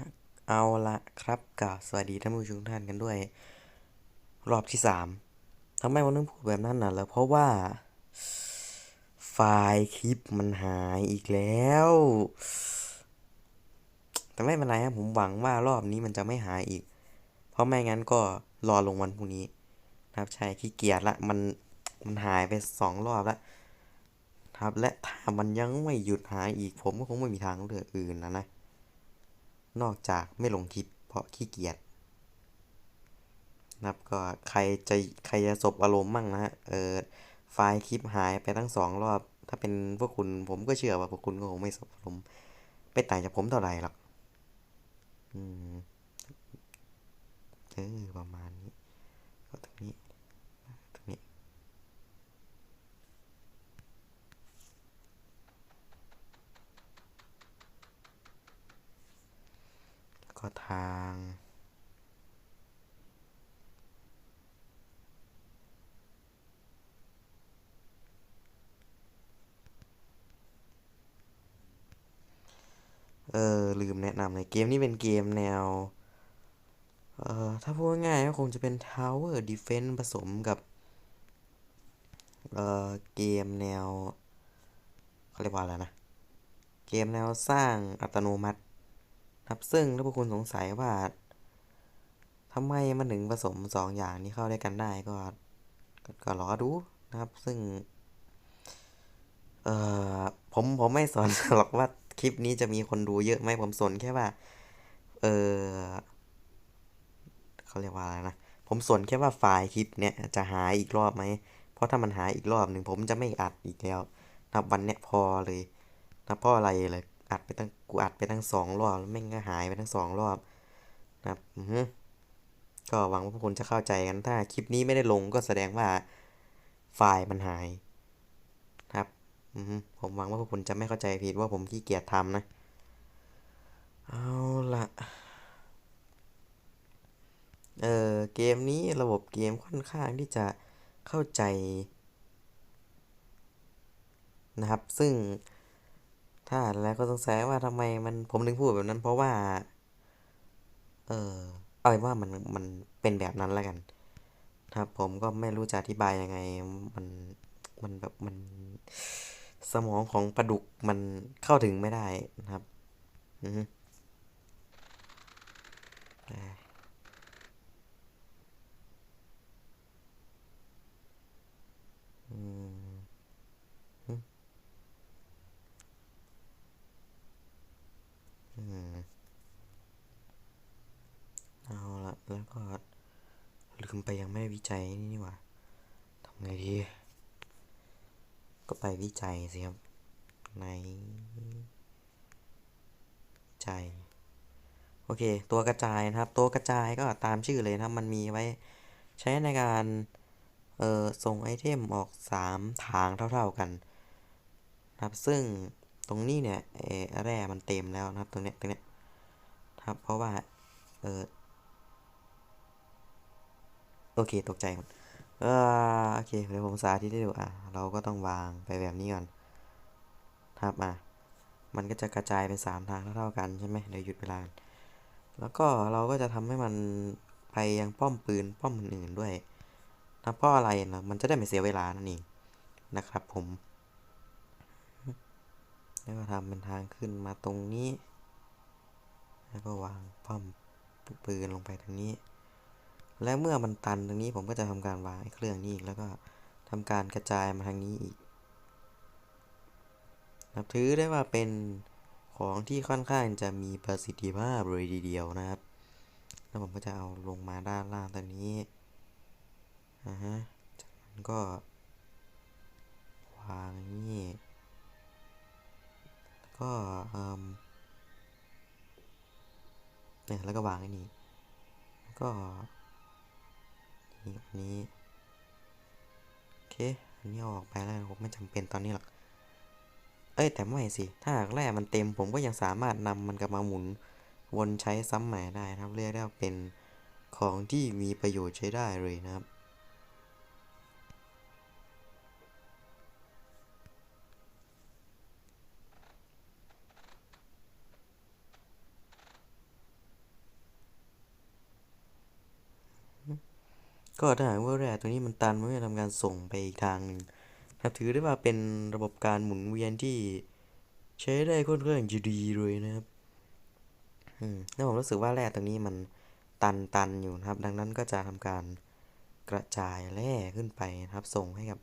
ะเอาละครับกับสวัสดีท่านผู้ชมท่านกันด้วย รอบที่สามทำไมผมต้องพูดแบบนั้นน่ะแล้วเพราะว่า ไฟล์คลิปมันหายอีกแล้วแต่ไม่เป็นไรครับผมหวังว่ารอบนี้มันจะไม่หายอีก เพราะไม่งั้นก็รอลงวันพรุ่งนี้นะครับใช่ขี้เกียจละมันมันหายไปสองรอบล้วครับและถ้ามันยังไม่หยุดหายอีกผมก็คงไม่มีทางเลือกอื่นนะนะ นอกจากไม่ลงคลิปเพราะขี้เกียจนะครับก็ใครจะใครจะสบอารมณ์มั่งนะฮะเออไฟล์คลิปหายไปทั้งสองรอบ ถ้าเป็นพวกคุณผมก็เชื่อว่าพวกคุณก็คงไม่สบอารมณ์ไม่ต่างจากผมเท่าไหร่หรอกอืมเออประมาณนี้ก็ตรงนี้ตรงนี้ ก็ทาง เออ ลืมแนะนำเลยเกมนี้เป็นเกมแนว เอ่อ ถ้าพูดง่ายก็คงจะเป็น Tower Defense ผสมกับ เอ่อ เกมแนวเขาเรียกว่าอะไรนะ เกมแนวสร้างอัตโนมัติ ครับซึ่งถ้าพวกคุณสงสัยว่าทำไมมันถึงผสมสองอย่างนี้เข้าด้วยกันได้ก็ก็ก็รอดูนะครับ ซึ่ง เอ่อผมผมไม่สนหรอกว่าคลิปนี้จะมีคนดูเยอะไหมผมสนแค่ว่า เออเขาเรียกว่าอะไรนะผมสนแค่ว่าไฟล์คลิปเนี้ยจะหายอีกรอบไหม เพราะถ้ามันหายอีกรอบหนึ่งผมจะไม่อัดอีกแล้วนะครับวันเนี้ยพอเลยนะเพราะอะไรเลย อัดไปตั้งกูอัดไปตั้งสองรอบแล้วแม่งก็หายไปทั้งสองรอบนะครับอือฮึก็หวังว่าพวกคุณจะเข้าใจกันถ้าคลิปนี้ไม่ได้ลงก็แสดงว่าไฟล์มันหายครับอือฮึผมหวังว่าพวกคุณจะไม่เข้าใจผิดว่าผมขี้เกียจทำนะ เอาละเออเกมนี้ระบบเกมค่อนข้างที่จะเข้าใจนะครับ ซึ่ง ถ้าแล้วก็สงสัยว่าทำไมมันผมถึงพูดแบบนั้น เพราะว่า เออเอาเป็นว่ามันมันเป็นแบบนั้นแล้วกัน ครับ ผมก็ไม่รู้จะอธิบายยังไง มันมันแบบมันสมองของปลาดุกมันเข้าถึงไม่ได้นะครับ อือมอืมอืมเอาละ แล้วก็ลืมไปยังไม่ได้วิจัยนี่นี่ว่าทำไงดี ก็ไปวิจัยสิครับ ในวิจัยโอเค ตัวกระจายนะครับ ตัวกระจายก็ตามชื่อเลยนะครับ มันมีไว้ใช้ในการเอ่อส่งไอเทมออกสามทางเท่าๆกันนะครับ ซึ่งตรงนี้เนี่ยแร่มันเต็มแล้วนะครับ ตรงเนี้ยตรงเนี้ยครับ เพราะว่าเออ โอเคตกใจหมดเออโอเคเดี๋ยวผมสาธิตให้ดูอะเราก็ต้องวางไปแบบนี้ก่อนครับอะมันก็จะกระจายเป็นสามทางเท่าๆกันใช่ไหมเดี๋ยวหยุดเวลา แล้วก็เราก็จะทำให้มันไปยังป้อมปืนป้อมอื่นๆด้วยนะเพราะอะไรนะมันจะได้ไม่เสียเวลานั่นเองนะครับผม แล้วก็ทำเป็นทางขึ้นมาตรงนี้ แล้วก็วางป้อมปืนลงไปตรงนี้ และเมื่อมันตันตรงนี้ผมก็จะทำการวางเครื่องนี้อีกแล้วก็ทำการกระจายมาทางนี้อีกนับถือได้ว่าเป็นของที่ค่อนข้างจะมีประสิทธิภาพเลยทีเดียวนะครับ แล้วผมก็จะเอาลงมาด้านล่างตรงนี้อ่าฮะจากนั้นก็วางนี้ก็เอ่มเนี่ยแล้วก็วางไอ้นี่ก็ นี้อันนี้โอเคอันนี้ออกไปแล้วผมไม่จำเป็นตอนนี้หรอกเอ้ยแต่ไม่สิ ถ้าหากแร่มันเต็มผมก็ยังสามารถนำมันกลับมาหมุนวนใช้ซ้ำใหม่ได้นะครับ เรียกได้ว่าเป็นของที่มีประโยชน์ใช้ได้เลยนะครับ ก็ถ้าหากว่าแร่ตัวนี้มันตันมันก็จะทำการส่งไปอีกทางหนึ่งนะครับถือได้ว่าเป็นระบบการหมุนเวียนที่ใช้ได้ค่อนข้างจะดีเลยนะครับอืมแล้วผมรู้สึกว่าแร่ตัวนี้มันตันตันอยู่นะครับ ดังนั้นก็จะทำการกระจายแร่ขึ้นไปนะครับ ส่งให้กับ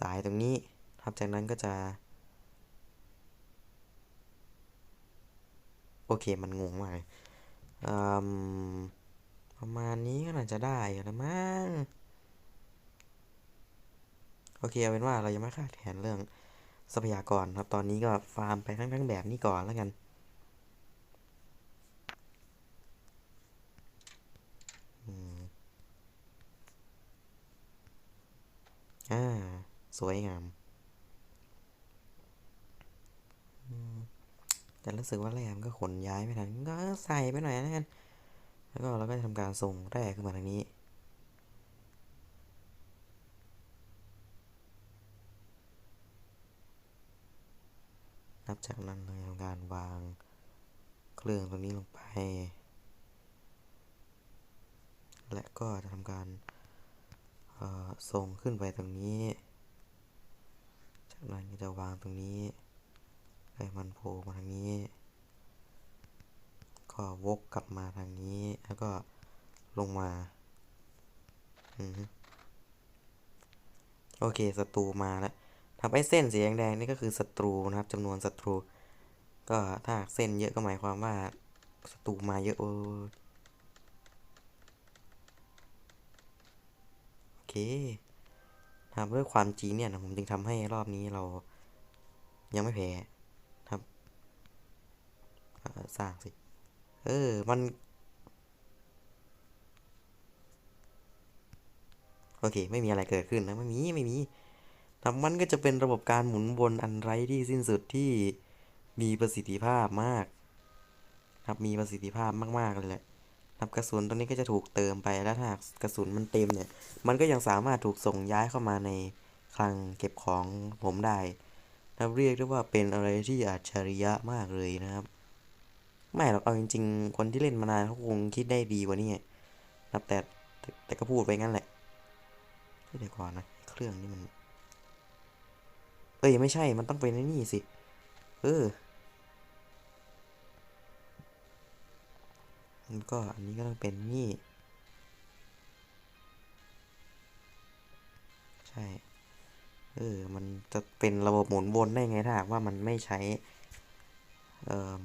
สายตรงนี้ครับจากนั้นก็จะ โอเคมันงงมากเลยอืม ประมาณนี้ก็น่าจะได้อยู่แล้วมั้งโอเคเอาเป็นว่าเรายังไม่ขาดแคลนเรื่องทรัพยากรครับ ตอนนี้ก็ฟาร์มไปทั้งทั้งแบบนี้ก่อนแล้วกัน อ่า สวยงาม แต่รู้สึกว่าแรมก็ขนย้ายไม่ทันก็ใส่ไปหน่อยแล้วกัน แล้วก็เราก็จะทำการส่งแร่ขึ้นมาทางนี้ นับจากนั้นเราทำการวางเครื่องตรงนี้ลงไป และก็จะทำการส่งขึ้นไปตรงนี้ จากนั้นจะวางตรงนี้ให้มันโผล่มาทางนี้ ก็วกกลับมาทางนี้ แล้วก็ลงมาอโอเคศัตรูมาแล้วทำให้เส้นสีแดงๆนี่ก็คือศัตรูนะครับจำนวนศัตรู ก็ถ้าเส้นเยอะก็หมายความว่าศัตรูมาเยอะโอโอเคนะครับด้วยความจริงเนี่ยนะผมจึงทำให้รอบนี้เรายังไม่แพ้ครับสร้างสิ เออ มัน โอเค ไม่มีอะไรเกิดขึ้นนะ ไม่มี ไม่มีครับมันก็จะเป็นระบบการหมุนวนอันไร้ที่สิ้นสุดที่มีประสิทธิภาพมาก ครับ มีประสิทธิภาพมากๆเลยแหละครับกระสุนตัวนี้ก็จะถูกเติมไปแล้วถ้ากระสุนมันเต็มเนี่ย มันก็ยังสามารถถูกส่งย้ายเข้ามาในคลังเก็บของผมได้นับเรียกได้ว่าเป็นอะไรที่อัจฉริยะมากเลยนะครับ ไม่หรอกเอาจริง ๆ คนที่เล่นมานานเขาคงคิดได้ดีกว่านี้นับแต่แต่แต่ก็พูดไปงั้นแหละเดี๋ยวก่อนนะเครื่องนี่มัน เอ้ยไม่ใช่มันต้องเป็นนี่สิ เออมันก็อันนี้ก็ต้องเป็นนี่ ใช่ เออ มันจะเป็นระบบหมุนวนได้ไงถ้าหากว่ามันไม่ใช้ เอ่อ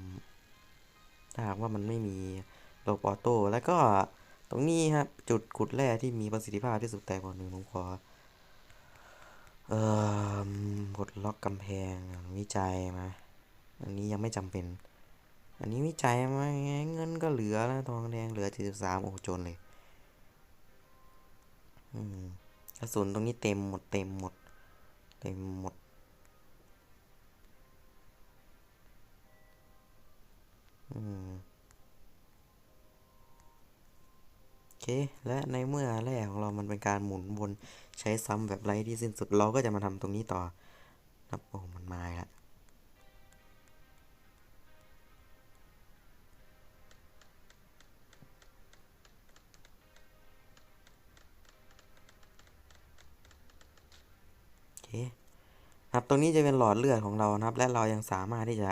ถ้าหากว่ามันไม่มีระบบออโต้แล้วก็ตรงนี้ครับจุดขุดแร่ที่มีประสิทธิภาพที่สุดแต่ก่อนหนึ่งผมขอเอ่อกดล็อกกำแพงวิจัยมา อันนี้ยังไม่จำเป็น อันนี้วิจัยมาเงินก็เหลือแล้วทองแดงเหลือ73โอ้จนเลยอืมกระสุนตรงนี้เต็มหมดเต็มหมด เต็มหมด เค และในเมื่อแร่ของเรามันเป็นการหมุนวนใช้ซ้ำแบบไร้ที่สิ้นสุด เราก็จะมาทำตรงนี้ต่อครับโอ้มันมาแล้วโอเคครับตรงนี้จะเป็นหลอดเลือดของเรานะครับ และเรายังสามารถที่จะ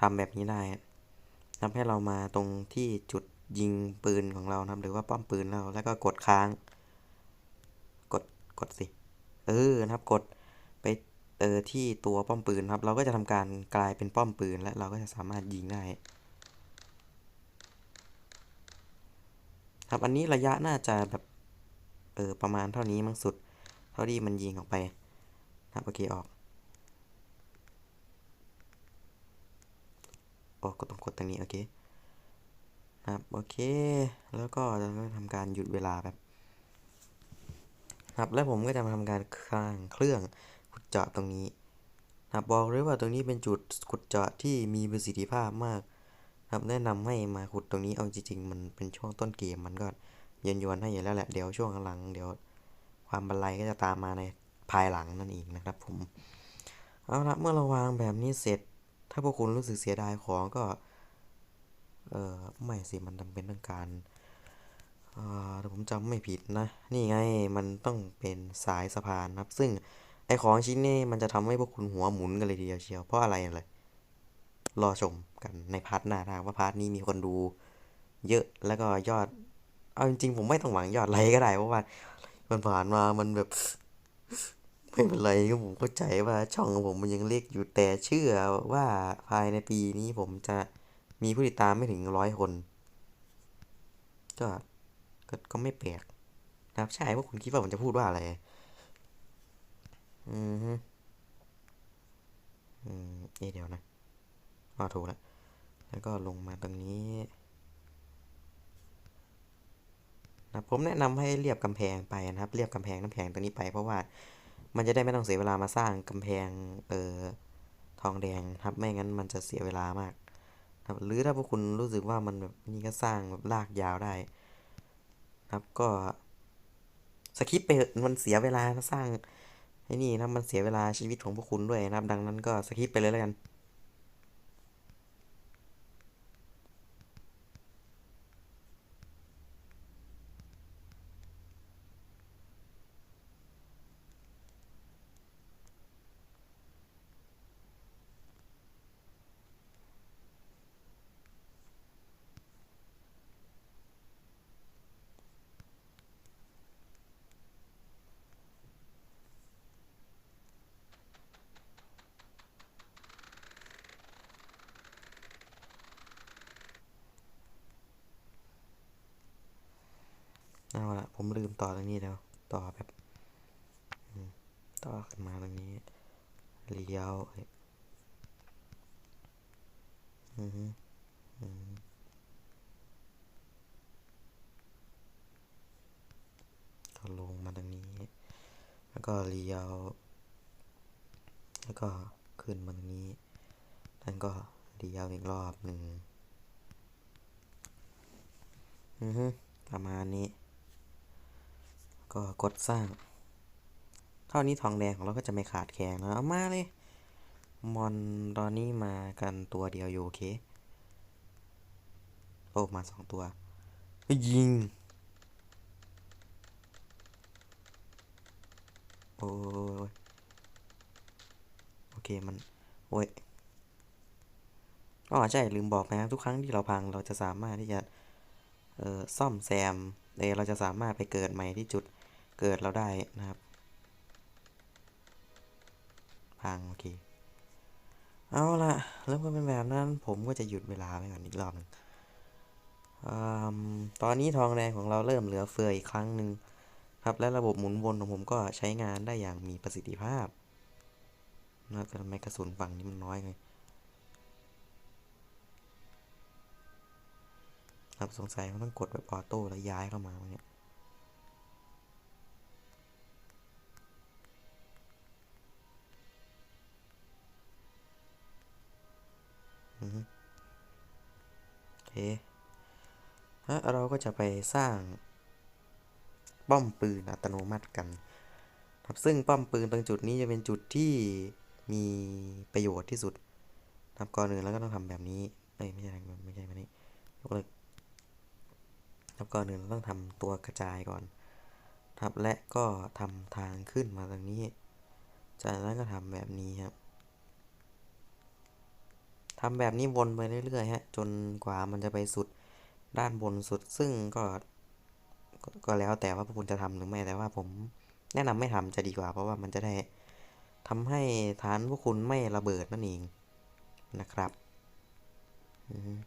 ทำแบบนี้ได้นะครับให้เรามาตรงที่จุด ยิงปืนของเรานะครับ หรือว่าป้อมปืนเราแล้วก็กดค้าง กดกดสิเออนะครับกดไปเออที่ตัวป้อมปืนครับ เราก็จะทำการกลายเป็นป้อมปืน และเราก็จะสามารถยิงได้ครับอันนี้ระยะน่าจะแบบเออประมาณเท่านี้มั้งสุด เท่าที่มันยิงออกไปครับโอเคออกโอ้ก็ต้องกดตรงนี้โอเค ครับโอเค แล้วก็จะทำการหยุดเวลาแบบครับ แล้วผมก็จะมาทำการค้างเครื่องขุดเจาะตรงนี้ครับบอกเลยว่าตรงนี้เป็นจุดขุดเจาะที่มีประสิทธิภาพมาก ครับแนะนำให้มาขุดตรงนี้เอาจริงๆมันเป็นช่วงต้นเกมมันก็เย็นยวนให้อยู่แล้วแหละเดี๋ยวช่วงหลังเดี๋ยว ความบันไลก็จะตามมาในภายหลังนั่นเองนะครับผมเอาละเมื่อเราวางแบบนี้เสร็จ ถ้าพวกคุณรู้สึกเสียดายของก็ เออไม่สิมันจำเป็นต้องการอ่าถ้าผมจำไม่ผิดนะ นี่ไงมันต้องเป็นสายสะพานนะครับ ซึ่งไอของชิ้นนี้มันจะทำให้พวกคุณหัวหมุนกันเลยทีเดียวเชียว เพราะอะไรเลยรอชมกันในพาร์ทหน้าทางว่าพาร์ทนี้มีคนดู เยอะแล้วก็ยอด เอาจริงๆผมไม่ต้องหวังยอดไลค์ก็ได้เพราะว่ามันผ่านมามันแบบไม่เป็นไรก็ผมเข้าใจว่าช่องของผมมันยังเล็กอยู่แต่เชื่อว่าภายในปีนี้ผมจะ มีผู้ติดตามไม่ถึงร้อยคน ก็ก็ก็ไม่แปลกนะครับ ใช่ว่าคุณคิดว่าผมจะพูดว่าอะไร อืมอืมเอเดี๋ยวนะอ๋อถูกแล้ว แล้วก็ลงมาตรงนี้นะผมแนะนำให้เรียบกำแพงไปนะครับ เรียบกำแพงน้ำแข็งตรงนี้ไป เพราะว่ามันจะได้ไม่ต้องเสียเวลามาสร้างกำแพงเอ่อทองแดงครับ ไม่งั้นมันจะเสียเวลามาก ครับหรือถ้าพวกคุณรู้สึกว่ามันแบบนี่ก็สร้างแบบลากยาวได้ ครับก็สคิปไปมันเสียเวลาสร้างไอ้นี่นะมันเสียเวลาชีวิตของพวกคุณด้วยนะครับ ดังนั้นก็สคิปไปเลยแล้วกัน เอาละผมลืมต่อตรงนี้แล้ว ต่อแบบต่อขึ้นมาตรงนี้เลี้ยวเอ้ยอือฮึอืมก็ลงมาตรงนี้ แล้วก็เลี้ยว แล้วก็ขึ้นมาตรงนี้แล้วก็เลี้ยวอีกรอบหนึ่งอือฮึประมาณนี้ ก็กดสร้าง เท่านี้ทองแดงของเราก็จะไม่ขาดแคลนนะเอามาเลย มอนตอนนี้มากันตัวเดียวอยู่โอเค โอ้ มาสองตัว ยิง โอ้ยโอเคมันโอ้ยอ๋อใช่ ลืมบอกไปนะครับ ทุกครั้งที่เราพังเราจะสามารถที่จะ เอ่อ ซ่อมแซมเอยเราจะสามารถไปเกิดใหม่ที่จุด เกิดเราได้นะครับ พังโอเค เอาละแล้วก็เป็นแบบนั้นผมก็จะหยุดเวลาไว้ก่อนอีกรอบหนึ่งอตอนนี้ทองแดงของเราเริ่มเหลือเฟืออีกครั้งหนึ่งครับและระบบหมุนวนของผมก็ใช้งานได้อย่างมีประสิทธิภาพนะแต่ทำไมกระสุนฝั่งนี้มันน้อยไงครับสงสัยมันต้องกดแบบออโต้แล้วย้ายเข้ามาเนี่ย โอเคแล้วเราก็จะไปสร้าง ป้อมปืนอัตโนมัติกันครับซึ่งป้อมปืนตรงจุดนี้จะเป็นจุดที่มีประโยชน์ที่สุดครับก่อนอื่นแล้วก็ต้องทำแบบนี้เอ้ยไม่ใช่ไม่ใช่แบบนี้ยกเลิกครับก่อนอื่นเราต้องทำตัวกระจายก่อนครับและก็ทำทางขึ้นมาตรงนี้ จากนั้นก็ทำแบบนี้ครับ ทำแบบนี้วนไปเรื่อยๆฮะจนกว่ามันจะไปสุดด้านบนสุด ซึ่งก็ ก็แล้วแต่ว่าพวกคุณจะทำหรือไม่แต่ว่าผมแนะนำไม่ทำจะดีกว่า เพราะว่ามันจะได้ทำให้ฐานพวกคุณไม่ระเบิดนั่นเองนะครับอืม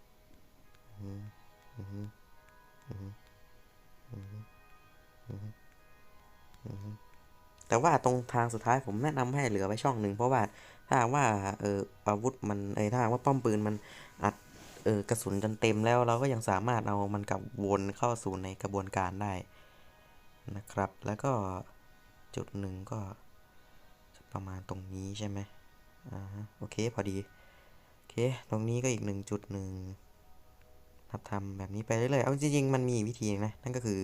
อืมอืมอืมอืมอืมอืมแต่ว่าตรงทางสุดท้ายผมแนะนำให้เหลือไว้ช่องหนึ่งเพราะว่า ถ้าว่าเอออาวุธมันเออถ้าว่าป้อมปืนมันอัดเออกระสุนจนเต็มแล้วเราก็ยังสามารถเอามันกลับวนเข้าสู่ในกระบวนการได้นะครับ แล้วก็จุดหนึ่งก็ประมาณตรงนี้ใช่ไหมอ่าโอเคพอดี โอเค ตรงนี้ก็อีกหนึ่งจุดหนึ่งนับทำแบบนี้ไปเรื่อยๆ เอาจริงๆ มันมีวิธีนะ นั่นก็คือ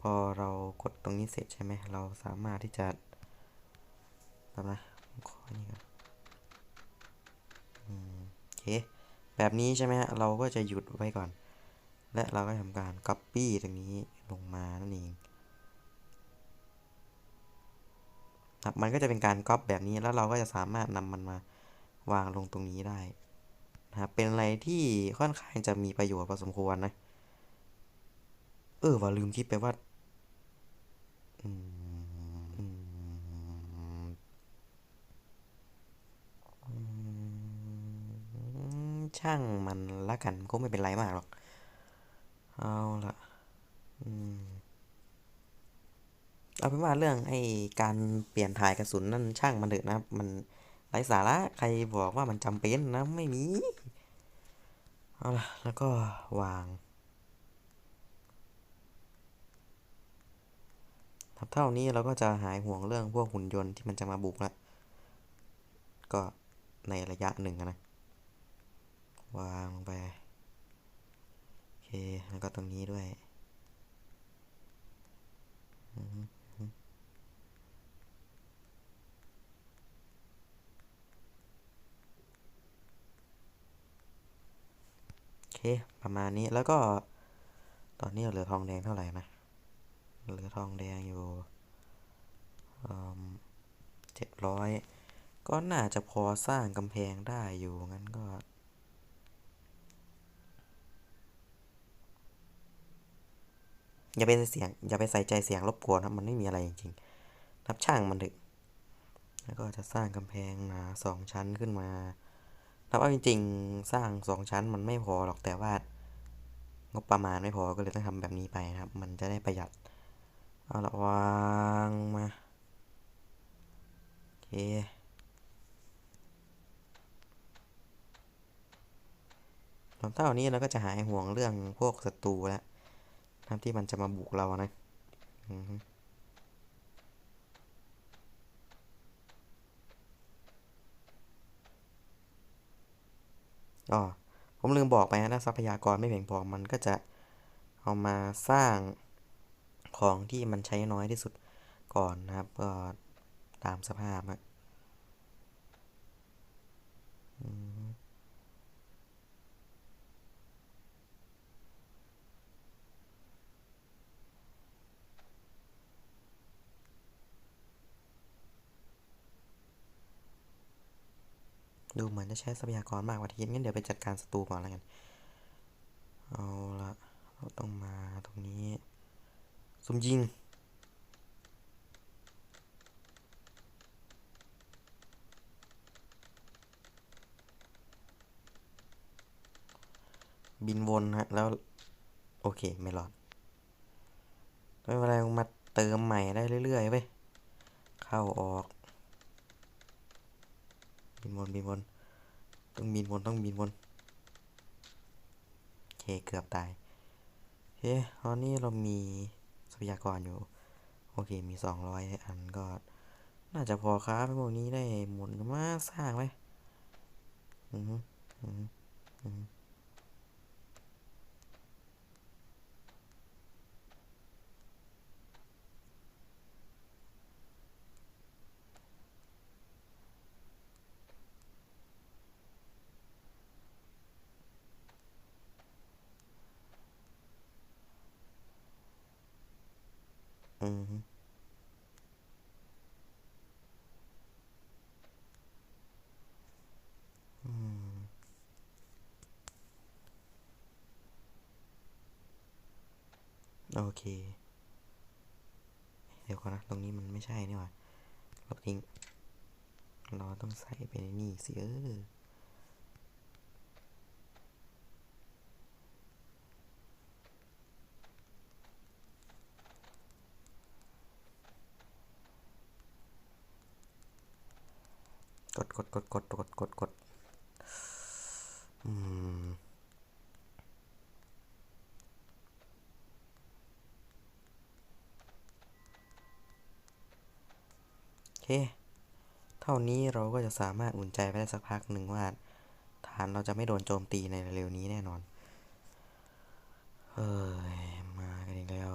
พอเรากดตรงนี้เสร็จใช่ไหม เราสามารถที่จะแบบนะขออันนี้ก่อน แบบนี้ใช่ไหมฮะ เราก็จะหยุดไว้ก่อน และเราก็ทำการ Copy ตรงนี้ลงมานั่นเองครับมันก็จะเป็นการก๊อปแบบนี้แล้วเราก็จะสามารถนำมันมาวางลงตรงนี้ได้นะครับเป็นอะไรที่ค่อนข้างจะมีประโยชน์พอสมควรนะ เออว่าลืมคิดไปว่า อืมอืมอืม ช่างมันละกันก็ไม่เป็นไรมากหรอก เอาละอเอาเป็นว่าเรื่องไอ้การเปลี่ยนถ่ายกระสุนนั่นช่างมันเถอะนะมันไร้สาระใครบอกว่ามันจำเป็นนะไม่มี เอาละแล้วก็วางครับเท่านี้เราก็จะหายห่วงเรื่องพวกหุ่นยนต์ที่มันจะมาบุกละก็ในระยะหนึ่งนะ วางลงไป โอเค แล้วก็ตรงนี้ด้วยโอเค ประมาณนี้แล้วก็ ตอนนี้เหลือทองแดงเท่าไหร่นะเหลือทองแดงอยู่เจ็ดร้อยก็น่าจะพอสร้างกำแพงได้อยู่งั้นก็ อย่าไปเสียง อย่าไปใส่ใจเสียงรบกวนครับ มันไม่มีอะไรจริงๆนับช่างมันเถอะแล้วก็จะสร้างกำแพงหนาสองชั้นขึ้นมานับว่าจริงๆ สร้างสองชั้นมันไม่พอหรอกแต่ว่างบประมาณไม่พอก็เลยต้องทำแบบนี้ไปนะครับ มันจะได้ประหยัด เอาละวางมาโอเคตอนเท่านี้เราก็จะหายห่วงเรื่องพวกศัตรูแล้ว นะที่มันจะมาบุกเรานะอ๋อผมลืมบอกไปนะทรัพยากรไม่เพียงพอมันก็จะเอามาสร้างของที่มันใช้น้อยที่สุดก่อนนะครับก็ตามสภาพอะอืม ดูเหมือนจะใช้ทรัพยากรมากกว่าที่คิดงั้นเดี๋ยวไปจัดการศัตรูก่อนแล้วกัน เอาละเราต้องมาตรงนี้ซุ่มยิง บินวนฮะ แล้ว โอเค ไม่รอดไม่เป็นไรมาเติมใหม่ได้เรื่อยๆไปเข้าออก บินวนบินวนต้องบินวนต้องบินวนโอเคเกือบตายโอเคตอนนี้เรามีทรัพยากรอยู่ โอเคมีสองร้อยอันก็ น่าจะพอครับพวกนี้ได้หมุนมาสร้างไหมอืมอืมอืม โอเค เดี๋ยวก่อนนะ ตรงนี้มันไม่ใช่นี่หว่าลบทิ้ง เราต้องใส่ไปในนี่สิเออกดกดกดกดกดกดกดอืม เค เท่านี้เราก็จะสามารถอุ่นใจไปได้สักพักหนึ่งว่า ฐานเราจะไม่โดนโจมตีในเร็วนี้แน่นอน เฮ้ย มากันอีกแล้ว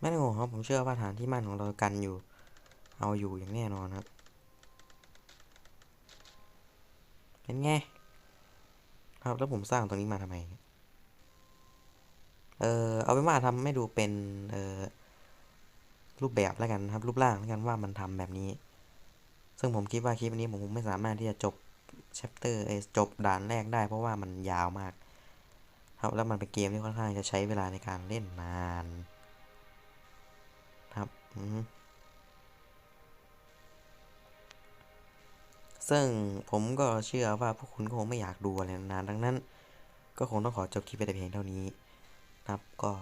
ไม่ต้องห่วงครับผมเชื่อว่าฐานที่มั่นของเรากันอยู่ เอาอยู่อย่างแน่นอนครับ เป็นไงครับแล้วผมสร้างตรงนี้มาทำไม เออเอาเป็นว่าทำให้ดูเป็น เออรูปแบบแล้วกันครับ รูปร่างแล้วกันว่ามันทำแบบนี้ ซึ่งผมคิดว่าคลิปนี้ผมไม่สามารถที่จะจบ chapter เออจบด่านแรกได้เพราะว่ามันยาวมาก ครับแล้วมันเป็นเกมที่ค่อนข้างจะใช้เวลาในการเล่นนาน ครับ อือ ซึ่งผมก็เชื่อว่าพวกคุณก็คงไม่อยากดูอะไรนานดังนั้น ก็คงต้องขอจบคลิปไปแต่เพียงเท่านี้นะครับก็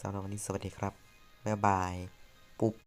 สำหรับวันนี้สวัสดีครับ บ๊ายบาย ปุ๊บ